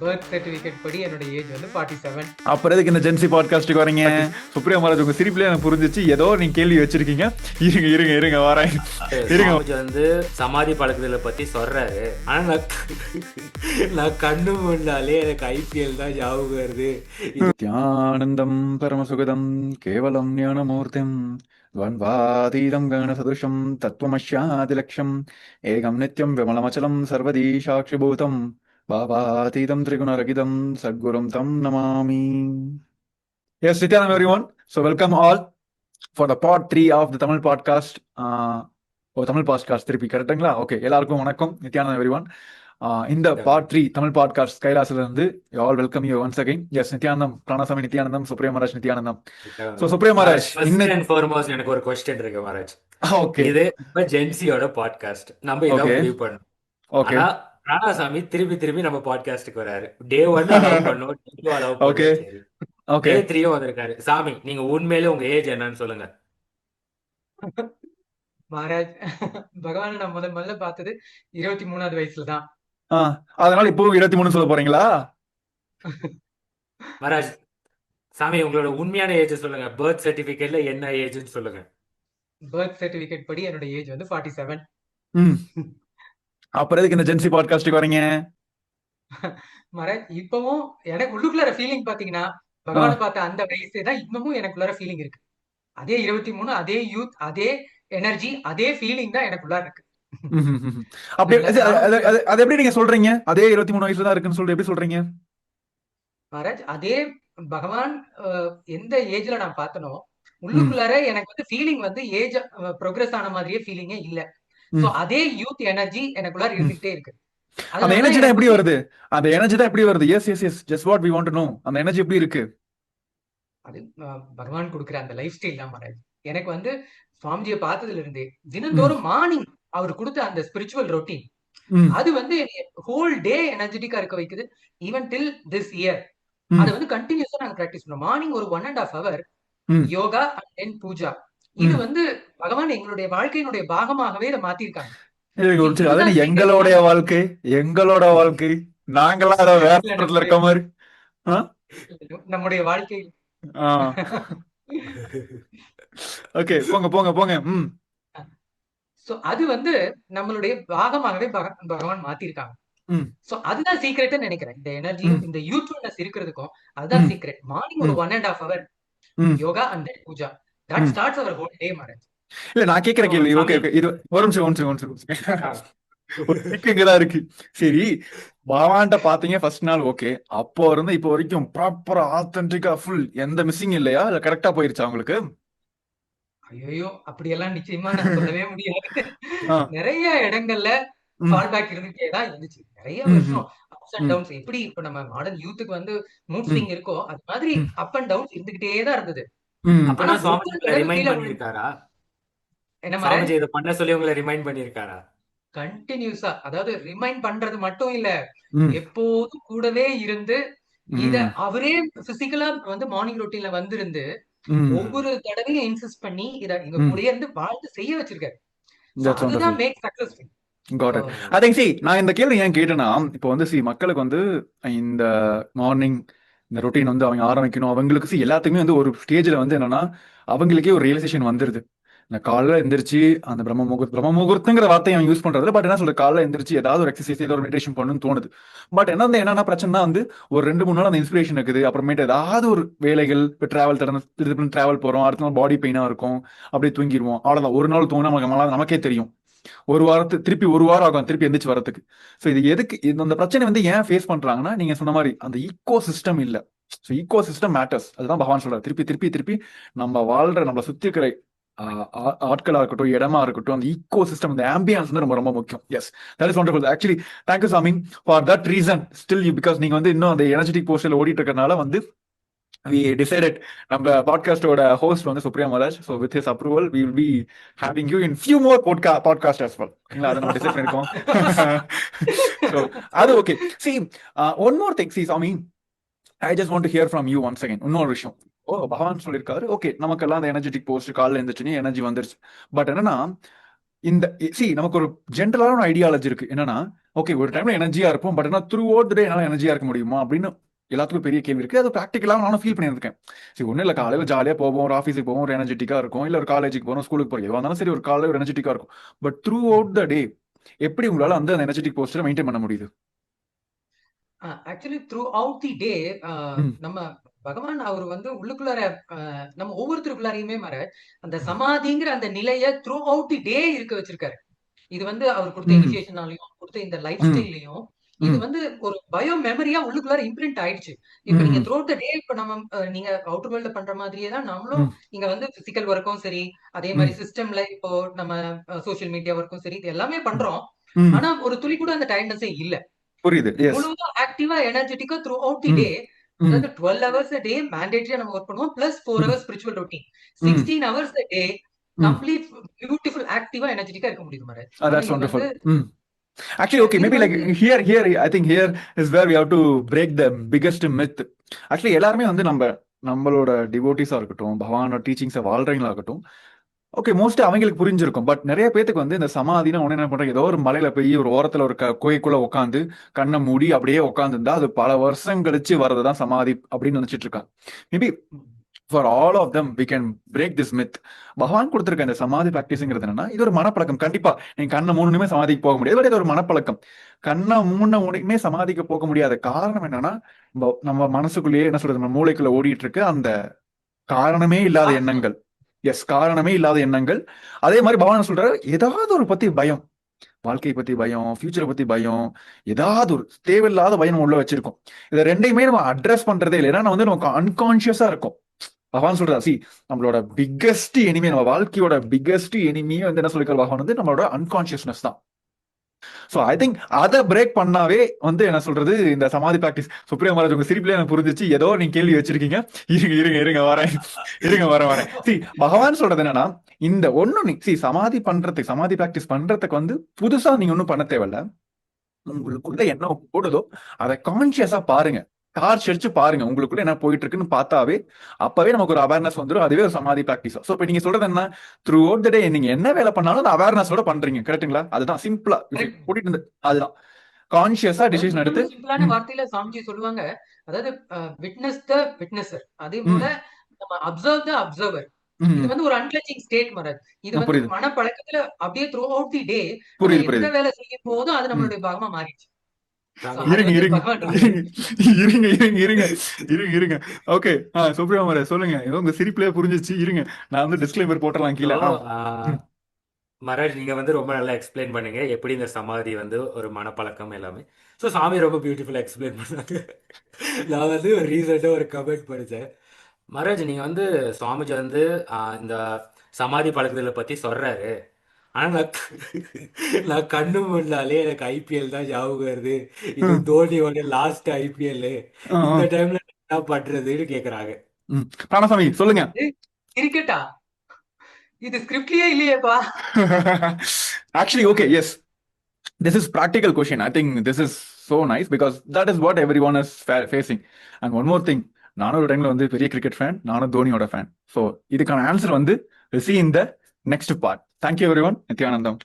Birth certificate படி என்னோட age வந்து ஃபார்ட்டி செவன் அப்புறம் எதுக்கு இந்த ஜென்சி பாட்காஸ்ட்டுக்கு வரீங்க? சுப்ரியா மகாராஜ் உங்க சிரிப்புல எனக்கு புரிஞ்சிச்சு. ஏதோ நீங்க கேள்வி வச்சிருக்கீங்க. இருங்க இருங்க இருங்க வரேன் இருங்க. வந்து சமாதி பழக்கத்துல பத்தி சொல்றாரு. ஆனா நான் நான் கண்ணு முன்னாலே எனக்கு ஐபிஎல் தான் ஞாபகம் வருது. ஆனந்தம் பரமசுகதம் கேவலம் ஞானமூர்த்திம் ద్వంద్వాతీతం గణసదృశం తత్వమశ్యాదిలక్ష్యం ఏకం నిత్యం విమలమచలం సర్వదీ సాక్షిభూతం பாபாதீதம் திரிகுணரகிதம் சத்குரும் தம் நமாமி. Yes Nithyanandam everyone so welcome all for the part three of the Tamil podcast oh Tamil podcast திருப்பி கரெக்டுங்களா ஓகே எல்லாருக்கும் வணக்கம். நித்யானம் எவ்ரி ஒன் இந்த பார்ட் த்ரீ தமிழ் பாட்காஸ்ட் கைலாசில இருந்து you all welcome you once again yes Nithyanandam Pranaswami Nithyanandam Supriya Maharaj Nithyanandam so Supriya Maharaj எனக்கு ஒரு question இருக்கு மகாராஜ் ஓகே இது ஜென்சியோட பாட்காஸ்ட் நம்ம இதை ஓகே ஆனா ராணாசாமி திருப்பி திருப்பி நம்ம பாட்காஸ்டுக்கு வராரு. டே ஒன் பண்ணோம் ஓகே டே த்ரீயும் வந்திருக்காரு. சாமி நீங்க உண்மையிலே உங்க ஏஜ் என்னன்னு சொல்லுங்க. மகாராஜ் பகவானை நான் முதல் முதல்ல பார்த்தது இருபத்தி மூணாவது வயசுல தான் அதனால இப்போ இருபத்தி மூணு சொல்ல போறீங்களா? மகாராஜ் சாமி உங்களோட உண்மையான ஏஜ் சொல்லுங்க. பர்த் சர்டிபிகேட்ல என்ன ஏஜ்னு சொல்லுங்க. பர்த் சர்டிபிகேட் படி என்னோட ஏஜ் வந்து ஃபார்ட்டி செவன் அப்புறம் எதுக்கு இந்த ஜென்சி பாட்காஸ்ட்டுக்கு வரீங்க மகாராஜ் இப்பவும் எனக்கு உள்ளுக்குள்ளார ஃபீலிங் பாத்தீங்கன்னா பகவானை பார்த்த அந்த வயசே தான் இன்னமும் எனக்குள்ளார ஃபீலிங் இருக்கு. அதே இருபத்தி மூணு அதே யூத் அதே எனர்ஜி அதே ஃபீலிங் தான் எனக்குள்ளார இருக்கு. அப்படி அது எப்படி நீங்க சொல்றீங்க? அதே இருபத்தி மூணு வயசுல தான் இருக்குன்னு சொல்லிட்டு எப்படி சொல்றீங்க? மகாராஜ் அதே பகவான் எந்த ஏஜ்ல நான் பார்த்தனோ உள்ளுக்குள்ளார எனக்கு வந்து ஃபீலிங் வந்து ஏஜ் ப்ரோக்ரஸ் ஆன மாதிரியே ஃபீலிங்கே இல்ல. சோ. அதே யூத் எனர்ஜி எனக்குள்ளார இருந்துகிட்டே இருக்கு. அந்த எனர்ஜி தான் எப்படி வருது? அந்த எனர்ஜி தான் எப்படி வருது? Yes yes yes just what we want to know அந்த எனர்ஜி எப்படி இருக்கு? அது பகவான் கொடுக்குற அந்த லைஃப் ஸ்டைல் தான் மகாராஜ். எனக்கு வந்து சுவாமிஜியை பார்த்ததுல இருந்தே தினந்தோறும் மார்னிங் அவர் கொடுத்த அந்த ஸ்பிரிச்சுவல் ரொட்டீன் அது வந்து ஹோல் டே எனர்ஜெட்டிக்கா இருக்க வைக்குது ஈவன் டில் திஸ் இயர் அதை வந்து கண்டினியூஸா நாங்க பிராக்டிஸ் பண்ணோம். மார்னிங் ஒரு one and half hour hmm. Yoga and then puja இது. வந்து பகவான் எங்களுடைய வாழ்க்கையினுடைய பாகமாகவே இதை மாத்திருக்காங்க. எங்களுடைய வாழ்க்கை? எங்களோட வாழ்க்கை. நாங்களா அதை வேற இடத்துல இருக்க மாதிரி. நம்முடைய வாழ்க்கை. ஓகே போங்க போங்க போங்க. ம். சோ அது வந்து நம்மளுடைய பாகமாகவே பக- பகவான் மாத்திருக்காங்க. சோ அதுதான் சீக்ரெட்னு நினைக்கிறேன். இந்த எனர்ஜி. இந்த யூத்ஃபுல்னஸ் இருக்கிறதுக்கும் அதுதான். சீக்ரெட் மார்னிங் ஒரு. One and half hour hmm. Yoga and puja that. Starts our whole day marriage இல்ல நான் கேக்குற கேள்வி. ஓகே ஓகே இது ஒரு நிமிஷம் ஒரு நிமிஷம் ஒரு நிமிஷம் இங்கதான் இருக்கு. சரி பகவான்கிட்ட பாத்தீங்க ஃபர்ஸ்ட் நாள் ஓகே அப்போ இருந்து இப்போ வரைக்கும் ப்ராப்பரா ஆத்தென்டிக்கா ஃபுல் எந்த மிஸ்ஸிங் இல்லையா? இல்ல கரெக்டா போயிருச்சா உங்களுக்கு? ஐயோ அப்படியெல்லாம் நிச்சயமா நான் சொல்லவே முடியாது. நிறைய இடங்கள்ல. ஃபால் பேக் இருந்துட்டே தான் இருந்துச்சு. நிறைய வருஷம் அப்ஸ் அண்ட். டவுன்ஸ் எப்படி இப்ப நம்ம மாடர்ன் யூத்துக்கு வந்து மூட். ஸ்விங் இருக்கோ அது மாதிரி. அப் அண்ட் டவுன்ஸ் இருந்துகிட்டே தான் இருந்தது. ம். அப்பனா ஆனா சுவாமிஜி ஒவ்வொரு உங்களை ரிமைண்ட் கீழே பண்ணிருக்காரா என்ன மாதிரி சுவாமிஜி இதை பண்ண சொல்லி உங்களை ரிமைண்ட் பண்ணிருக்காரா கண்டினியூஸா அதாவது ரிமைண்ட் பண்றது மட்டும் இல்ல ம். எப்போதும் கூடவே இருந்து இத ம். அவரே பிசிக்கலா வந்து மார்னிங் ரொட்டீன்ல வந்திருந்து ம். ஒவ்வொரு தடவையும் இன்சிஸ்ட் பண்ணி இத எங்க ம். கூடயே இருந்து வாழ்ந்து செய்ய வச்சிருக்காரு That's wonderful. அதுதான் make successful Got it. I think see நான் இந்த கேள்வி ஏன் கேட்டேன்னா இப்போ வந்து சி மக்களுக்கு வந்து இந்த மார்னிங் இந்த ரொட்டீன் வந்து அவங்க ஆரம்பிக்கணும். அவங்களுக்கு எல்லாத்துக்குமே வந்து ஒரு ஸ்டேஜில் வந்து என்னன்னா அவங்களுக்கே ஒரு ரியலைசேஷன் வந்துருது. இந்த காலைல எந்திரிச்சு அந்த பிரம்ம முகூர்த்த பிரம்ம முகூர்த்தங்கிற வார்த்தையை அவன் யூஸ் பண்றது பட் என்ன சொல்ற காலைல எந்திரிச்சு ஏதாவது ஒரு எக்ஸசைஸ் ஏதாவது ஒரு மெடிடேஷன் பண்ணணும்னு தோணுது. பட் என்ன என்னென்ன பிரச்சனை வந்து ஒரு ரெண்டு மூணு நாள் அந்த இன்ஸ்பிரேஷன் இருக்குது. அப்புறமேட்டு ஏதாவது ஒரு வேலைகள் இப்போ டிராவல் தடவை திருப்பி டிராவல் போறோம். அடுத்த நாள் பாடி பெயினா இருக்கும். அப்படியே தூங்கிடுவோம். அவ்வளவுதான். ஒரு நாள் தூங்கினா நமக்கு நமக்கே தெரியும். ஒரு வாரத்து திருப்பி ஒரு வாரம் ஆகும் திருப்பி எந்திரிச்சு வரதுக்கு ஸோ இது எதுக்கு இந்த அந்த பிரச்சனை வந்து ஏன் ஃபேஸ் பண்றாங்கன்னா நீங்க சொன்ன மாதிரி அந்த ஈக்கோ சிஸ்டம் இல்லை. ஸோ ஈக்கோ சிஸ்டம் மேட்டர்ஸ் அதுதான் பகவான் சொல்றாரு. திருப்பி திருப்பி திருப்பி நம்ம வாழ்ற நம்மளை சுத்தி இருக்கிற ஆட்களா இருக்கட்டும் இடமா இருக்கட்டும் அந்த ஈக்கோ சிஸ்டம் அந்த ஆம்பியன்ஸ் வந்து ரொம்ப ரொம்ப முக்கியம். Yes that is wonderful actually thank you Swami for that reason still you because நீங்க வந்து இன்னும் அந்த எனர்ஜெட்டிக் போஸ்டில் ஓடிட்டு இருக்கறனால வந்து வி டிசைடட் நம்ம பாட்காஸ்டோட ஹோஸ்ட் வந்து Supriya Maharaj so with his approval we will be having you in few more பாட்கா podcast as well ஓகேங்களா அதை நம்ம டிசைட் பண்ணிருக்கோம். ஸோ அது okay see one more thing see Swami I just want to hear from you once again இன்னொரு விஷயம். ஓ பகவான் சொல்லியிருக்காரு. Okay நமக்கெல்லாம் அந்த எனர்ஜெட்டிக் போஸ்ட் காலில் எழுந்திரிச்சுனே எனர்ஜி வந்துருச்சு. பட் என்னன்னா இந்த சி நமக்கு ஒரு ஜென்ரலான ஐடியாலஜி இருக்கு. என்னன்னா ஓகே ஒரு டைம்ல எனர்ஜியா இருப்போம். பட் ஆனா த்ரூ அவுட் டே என்னால எனர்ஜியா இருக்க முடியுமா? அப்படின்னு எல்லாத்துக்கும் பெரிய கேள்வி இருக்கு. அது ப்ராக்டிக்கலாக நானும் ஃபீல் பண்ணியிருக்கேன். சரி ஒன்றும் இல்லை. காலையில் ஜாலியாக போவோம் ஒரு ஆஃபீஸுக்கு போவோம் ஒரு எனர்ஜெட்டிக்காக இருக்கும். இல்லை ஒரு காலேஜுக்கு போகிறோம் ஸ்கூலுக்கு போகிறோம் எதுவாக இருந்தாலும் சரி ஒரு காலையில் ஒரு எனர்ஜெட்டிக்காக இருக்கும். But throughout the day எப்படி உங்களால் அந்த எனர்ஜெட்டிக் போஸ்டரை மெயின்டைன் பண்ண முடியுது? Actually throughout the day. நம்ம பகவான் அவர் வந்து உள்ளுக்குள்ளார நம்ம ஒவ்வொருத்தருக்குள்ளாரையுமே மர அந்த சமாதிங்கிற அந்த நிலைய த்ரூ அவுட் தி டே இருக்க வச்சிருக்காரு. இது வந்து அவர் கொடுத்த. இனிஷியேஷனாலையும் கொடுத்த இந்த லைஃப். ஸ்டைல்லையும் இது. வந்து ஒரு பயோ மெமரியா உள்ளுக்குள்ளார இம்ப்ரிண்ட் ஆயிடுச்சு இப்ப நீங்க. த்ரூ த டே இப்ப நம்ம நீங்க அவுட்டர் வேர்ல்ட்ல பண்ற மாதிரியே தான் நம்மளும் ம். இங்க வந்து பிசிக்கல் ஒர்க்கும் சரி அதே. மாதிரி சிஸ்டம்ல இப்போ நம்ம சோஷியல் மீடியா ஒர்க்கும் சரி இது எல்லாமே பண்றோம். ஆனா ஒரு துளி கூட அந்த டயர்ட்னஸே இல்ல புரியுது முழுவதும் ஆக்டிவா எனர்ஜெட்டிக்கா த்ரூ அவுட் தி. டே. அதாவது டுவெல் ஹவர்ஸ் டே மேண்டேட்டரியா நம்ம ஒர்க் பண்ணுவோம் plus four. Hours spiritual routine. Sixteen hours day. Complete beautiful ஆக்டிவா எனர்ஜெட்டிக்கா இருக்க முடியுது Actually, okay, maybe like here, here, I think here is where we have to break the biggest myth. Actually, எல்லாருமே வந்து நம்ம நம்மளோட டிவோட்டிஸா இருக்கட்டும் பகவானோட டீச்சிங்ஸை வாழ்றீங்களா இருக்கட்டும் ஓகே மோஸ்ட் அவங்களுக்கு புரிஞ்சிருக்கும். பட் நிறைய பேத்துக்கு வந்து இந்த சமாதினா உடனே என்ன பண்றாங்க ஏதோ ஒரு மலையில போய் ஒரு ஓரத்துல ஒரு குகைக்குள்ள உட்காந்து கண்ணை மூடி அப்படியே உட்காந்துருந்தா அது பல வருஷம் கழிச்சு வர்றதுதான் சமாதி அப்படின்னு நினைச்சிட்டு இருக்காங்க. Maybe for all of them we can break this myth Bhagavan கொடுத்துருக்க இந்த சமாதி பிராக்டிஸ்ங்கிறது என்னன்னா இது ஒரு மனப்பழக்கம். கண்டிப்பா நீங்க கண்ணை மூணுமே சமாதிக்கு போக முடியாது. பட் இது ஒரு மனப்பழக்கம். கண்ணை மூணு உடனே சமாதிக்கு போக முடியாத காரணம் என்னன்னா நம்ம- நம்ம மனசுக்குள்ளேயே என்ன சொல்றது நம்ம மூளைக்குள்ள ஓடிட்டு இருக்கு அந்த காரணமே இல்லாத எண்ணங்கள். எஸ் காரணமே இல்லாத எண்ணங்கள். அதே மாதிரி பகவான் என்ன சொல்றாரு ஏதாவது ஒரு பத்தி பயம். வாழ்க்கையை பத்தி பயம் ஃபியூச்சரை பத்தி பயம் ஏதாவது ஒரு தேவையில்லாத பயம் உள்ள வச்சிருக்கோம். இதை ரெண்டையுமே நம்ம அட்ரஸ் பண்றதே இல்லை. ஏன்னா வந்து நமக்கு அன்கான்சியஸா இருக்கும். பகவான் சொல்றா சி நம்மளோட பிக்கஸ்ட் எனிமி நம்ம வாழ்க்கையோட பிக்கஸ்ட் எனிமியே வந்து என்ன சொல்லிக்கிற பகவான் வந்து நம்மளோட அன்கான்சியஸ்னஸ் தான். ஸோ ஐ திங்க் அதை பிரேக் பண்ணாவே வந்து என்ன சொல்றது? இந்த சமாதி பிராக்டிஸ் சுப்ரியா மகாராஜ் உங்க சிரிப்புல எனக்கு புரிஞ்சிச்சு. ஏதோ நீங்க கேள்வி வச்சிருக்கீங்க. இருங்க இருங்க இருங்க வரேன். இருங்க வரேன் வரேன். சி பகவான் சொல்றது என்னன்னா இந்த ஒண்ணு சி சமாதி பண்றதுக்கு சமாதி பிராக்டிஸ் பண்றதுக்கு வந்து புதுசா நீங்க ஒன்றும் பண்ண தேவையில்ல. உங்களுக்குள்ள என்ன ஓடுதோ அதை கான்சியஸா பாருங்க. டார்ச் அடிச்சு பாருங்க. உங்களுக்குள்ள என்ன போயிட்டு இருக்குன்னு பார்த்தாவே அப்பவே நமக்கு ஒரு அவேர்னஸ் வந்துடும் அதுவே ஒரு சமாதி பிராக்டிஸ் சோ இப்ப நீங்க சொல்றது என்ன? த்ரூ அவுட் த டே நீங்க என்ன வேலை பண்ணாலும் அந்த அவேர்னஸோட பண்றீங்க. கரெக்ட்டுங்களா அதுதான் சிம்பிளா. கூட்டிட்டு இருந்து அதுதான். கான்சியஸா டிசிஷன் எடுத்து சிம்பிளான. வார்த்தையில சாமிஜி சொல்லுவாங்க. அதாவது விட்னஸ் த விட்னஸர் அதே போல நம்ம அப்சர்வ் த அப்சர்வர் இது வந்து ஒரு அன்டச்சிங் ஸ்டேட் மரத் இது வந்து. மனப்பழக்கத்துல அப்படியே த்ரூ அவுட் தி டே புரியுது வேலை செய்யும் போதும் அது நம்மளுடைய பாகமா மாறிடுச்சு. இருங்க இருங்க இருங்க இருங்க இருங்க இருங்க இருங்க ஓகே ஆ சுப்ரியா மரே சொல்லுங்க. ஏதோ உங்க சிரிப்புலயே புரிஞ்சிச்சு. இருங்க. நான் வந்து டிஸ்க்ளைமர் போட்டுறலாம் கீழே. மராஜ் நீங்க வந்து ரொம்ப நல்லா எக்ஸ்பிளைன் பண்ணீங்க. எப்படி இந்த சமாதி வந்து ஒரு மனப்பழக்கம் எல்லாமே. ஸோ சாமி ரொம்ப பியூட்டிஃபுல்லா எக்ஸ்பிளைன் பண்ணாங்க. நான் வந்து ஒரு ரீசெண்டாக ஒரு கமெண்ட் படித்தேன் மராஜ் நீங்க வந்து சுவாமிஜி வந்து ஆஹ், இந்த சமாதி பழக்கத்துல பத்தி சொல்றாரு. ஆனா நான் நான் கண்ணு முன்னாலே எனக்கு ஐபிஎல் தான் ஞாபகம் வருது இது ம். தோனியோட லாஸ்ட் ஐபிஎல். இந்த டைம்ல என்ன பண்றதுன்னு கேக்குறாங்க ம். ராமசாமி சொல்லுங்க கிரிக்கெட்டா இது ஸ்கிரிப்ட்லயே இல்லையேப்பா Actually, okay, yes. This is practical question. I think this is so nice because that is what everyone is fa- facing. And one more thing, நானும் ஒரு டைம்ல வந்து பெரிய கிரிக்கெட் ஃபேன் நானும் தோனியோட ஃபேன் ஸோ இதுக்கான ஆன்சர் வந்து see in the next part thank you everyone Nithyanandam